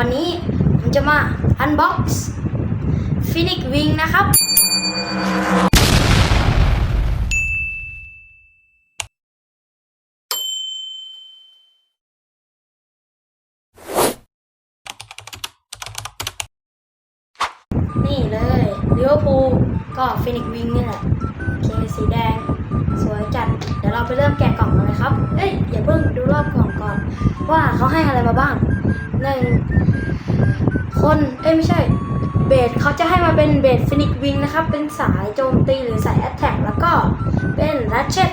วันนี้ผมจะมา unbox Phoenix Wing นะครับ นี่เลยลิเวอร์พูลก็ฟินิกวิงนี่แหละเคสีแดง สวยจัด เดี๋ยวเราไปเริ่มแกะกล่องกันเลยครับ เอ้ย อย่าเพิ่งดูรอบกล่องก่อน ว่าเขาให้อะไรมาบ้าง หนึ่งคนเอ้ยไม่ใช่เบสเขาจะให้มาเป็นเบสฟินิกวิงนะครับ เป็นสายโจมตีหรือสายแอตแทกแล้วก็เป็นรัชเชต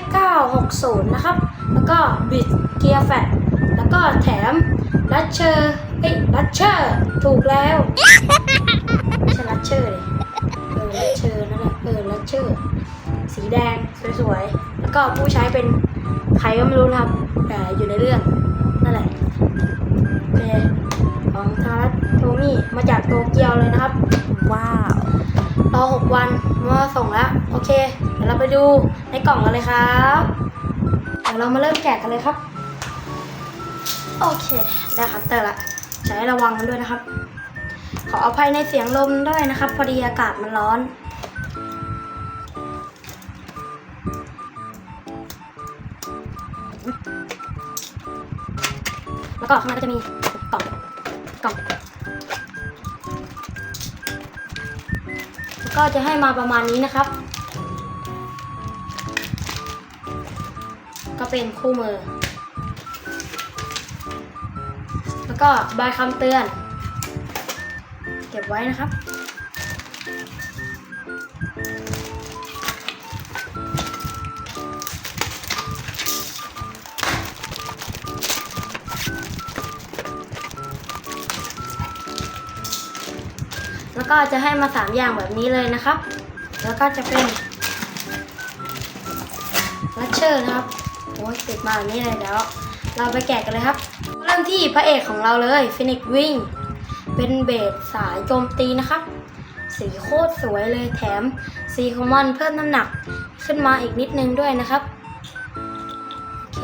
960 นะครับ แล้วก็บิดเกียร์แฟตแล้วก็แถมรัชเชอร์เอ้ยรัชเชอร์ถูกแล้วใช่ลัชเชอร์เลยเออลัชเชอร์นั่นแหละเออลัชเชอร์สีแดงสวยๆแล้วก็ผู้ใช้เป็นใครก็ไม่รู้นะครับแต่อยู่ในเรื่องนั่นแหละ โอเคของทารัตโทมี่มาจากโตเกียวเลยนะครับ ว้าวรอหกวันมาส่งแล้ว โอเค เดี๋ยวเราไปดูในกล่องกันเลยครับ เดี๋ยวเรามาเริ่มแกะกันเลยครับ โอเค ได้คัตเตอร์ละใช้ระวังกันด้วยนะครับ ขออภัยในเสียงลมด้วยนะครับ พอดีอากาศมันร้อน ก็ข้างในก็จะมีกล่องกล่องแล้วก็จะให้มาประมาณนี้นะครับ ก็เป็นคู่มือ แล้วก็ใบคำเตือน เก็บไว้นะครับ แล้วก็จะให้มาสามอย่างแบบนี้เลยนะครับ แล้วก็จะเป็นลัชเชอร์นะครับโอ้ยติดมาแบบนี้เลยเดี๋ยวเราไปแกะกันเลยครับ เริ่มที่พระเอกของเราเลยฟินิกวิ่งเป็นเบสสายโจมตีนะครับ สีโคตรสวยเลยแถมสีคอมมอนเพิ่มน้ำหนักขึ้นมาอีกนิดนึงด้วยนะครับ โอเค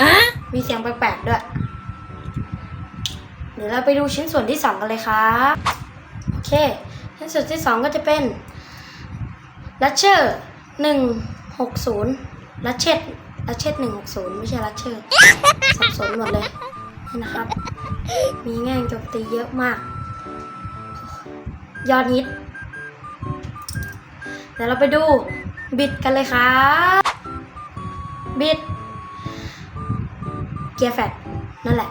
อะมีเสียงแปลกๆด้วย เดี๋ยวเราไปดูชิ้นส่วนที่ 2 กันเลยครับโอเค ชิ้นส่วนที่ 2 ก็จะเป็นลัชเชอร์160ลัชเชตลัชเชต160ไม่ใช่ลัชเชอร์สับสนหมดเลยนี่นะครับ มีแง่งโจมตีเยอะมาก ยอดฮิตเดี๋ยวเราไปดูบิดกันเลยครับบิดเกียร์แฟตนั่นแหละ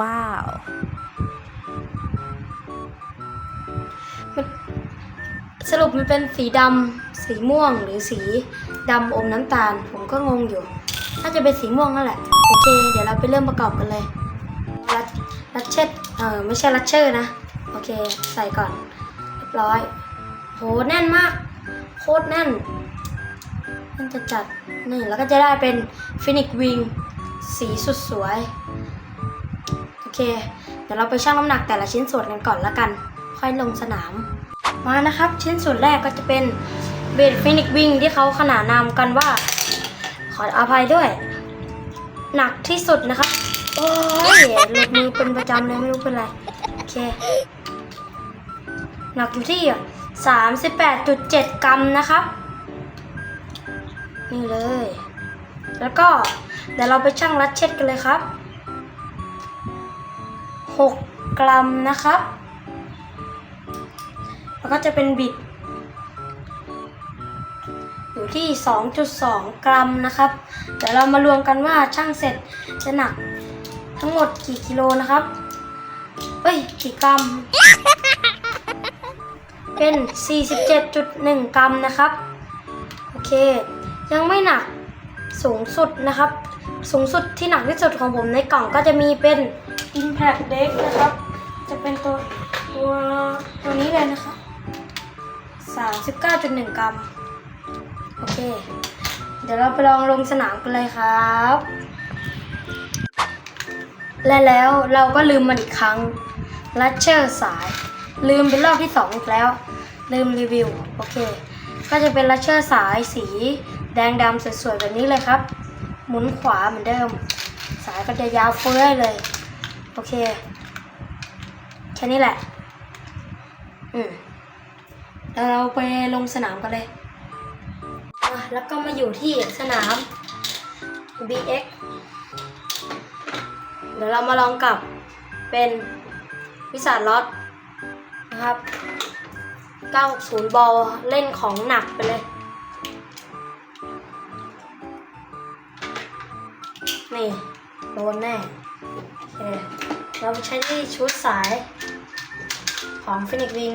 ว้าว สรุปมันเป็นสีดำสีม่วงหรือสีดำอมน้ำตาล ผมก็งงอยู่ น่าจะเป็นสีม่วงนั่นแหละ โอเค เดี๋ยวเราไปเริ่มประกอบกันเลยรัดรัดเช็ดเออไม่ใช่รัดเชอร์นะ โอเค ใส่ก่อนเรียบร้อยโหแน่นมาก โคตรแน่นน่าจะจัดนี่แล้วก็จะได้เป็นฟินิกวิงสีสุดสวย โอเค เดี๋ยวเราไปชั่งน้ำหนักแต่ละชิ้นส่วนกันก่อนละกัน ค่อยลงสนาม มานะครับ ชิ้นส่วนแรกก็จะเป็นเบดฟินิกวิงที่เขาขนานนามกันว่า ขออภัยด้วย หนักที่สุดนะครับโอ้ยหลุดมือเป็นประจำเลยไม่รู้เป็นไร โอเค หนักอยู่ที่ 38.7 กรัมนะครับ นี่เลย แล้วก็เดี๋ยวเราไปชั่งรัดเช็ดกันเลยครับ 6 กรัมนะครับ แล้วก็จะเป็นบิด อยู่ที่ 2.2 กรัมนะครับ เดี๋ยวเรามารวมกันว่าช่างเสร็จจะหนักทั้งหมดกี่กิโลนะครับ เฮ้ย กี่กรัม เป็น 47.1 กรัมนะครับ โอเค ยังไม่หนักสูงสุดนะครับ สูงสุดที่หนักที่สุดของผมในกล่องก็จะมีเป็น Impact Deck นะครับ 39.1 กรัม โอเค เดี๋ยวเราไปลองลงสนามกันเลยครับ และแล้วเราก็ลืมมันอีกครั้งลัชเชอร์สาย ลืมเป็นรอบที่สองอีกแล้ว ลืมรีวิว โอเค ก็จะเป็นลัชเชอร์สายสีแดงดำสวยๆแบบนี้เลยครับ หมุนขวาเหมือนเดิม สายก็จะยาวเฟ้ยเลย โอเค แค่นี้แหละ อืม เราไปลงสนามกันเลยแล้วก็มาอยู่ที่สนาม BX เดี๋ยวเรามาลองกับเป็นวิสาล็อตนะครับ 960 บอลเล่นของหนักไปเลย นี่ โดนแน่ โอเค เราใช้ที่ชุดสายของฟินิกวิง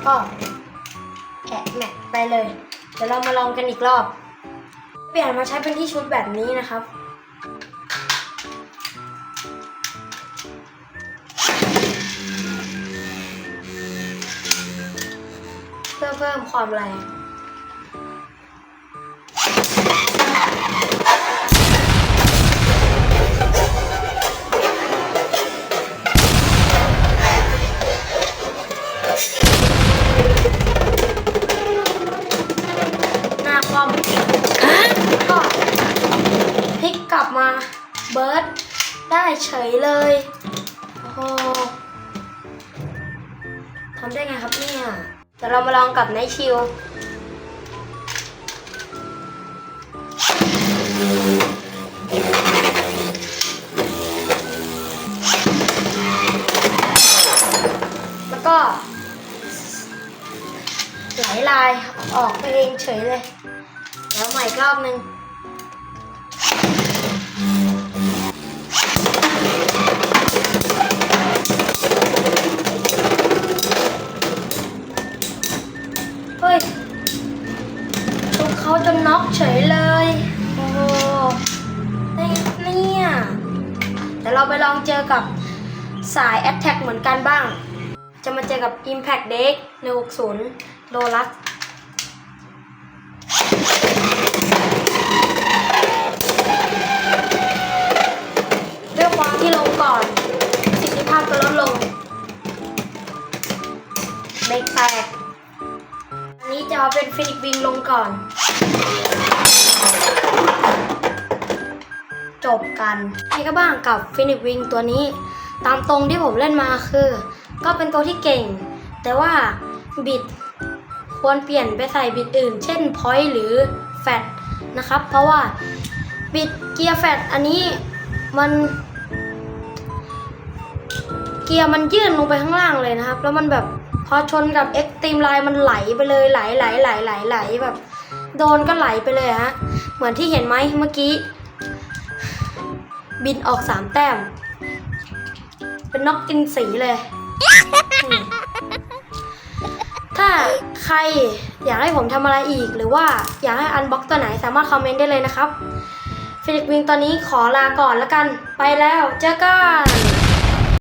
แล้วก็แอะแมะไปเลย เดี๋ยวเรามาลองกันอีกรอบ เปลี่ยนมาใช้เป็นที่ชุดแบบนี้นะครับเพื่อเพิ่มความแรง หน้าคว่ำก็พลิกกลับมาเบิร์ดได้เฉยเลยโอ้โหทำได้ไงครับเนี่ยเดี๋ยวเรามาลองกับไนชิลแล้วก็ไหลลายออกไปเองเฉยเลย ม่อีกรอบนึงเฮ้ยทุกเขาจนน็อกเฉยเลย โอ้โหนี่เนี่ยเดี๋ยวเราไปลองเจอกับสาย Attack เหมือนกันบ้าง จะมาเจอกับ Impact Deck 160โลลัส ฟินิกวิงลงก่อน จบกันไอ้ก็บ้างกับฟินิกวิงตัวนี้ ตามตรงที่ผมเล่นมาคือ ก็เป็นตัวที่เก่ง แต่ว่าบิดควรเปลี่ยนไปใส่บิดอื่น เช่นพอยต์หรือแฟตนะครับ เพราะว่าบิดเกียร์แฟตอันนี้มันเกียร์มันยื่นลงไปข้างล่างเลยนะครับ แล้วมันแบบ พอชนกับเอ็กตรีมไลน์มันไหลไปเลยไหลไหลไหลไหลไหลแบบโดนก็ไหลไปเลยฮะ เหมือนที่เห็นไหมเมื่อกี้ บินออกสามแต้ม เป็นนกกินสีเลย ถ้าใครอยากให้ผมทำอะไรอีก หรือว่าอยากให้อันบ็อกตัวไหนสามารถคอมเมนต์ได้เลยนะครับ ฟิลิปวิงตอนนี้ขอลาก่อนแล้วกัน ไปแล้วเจอกัน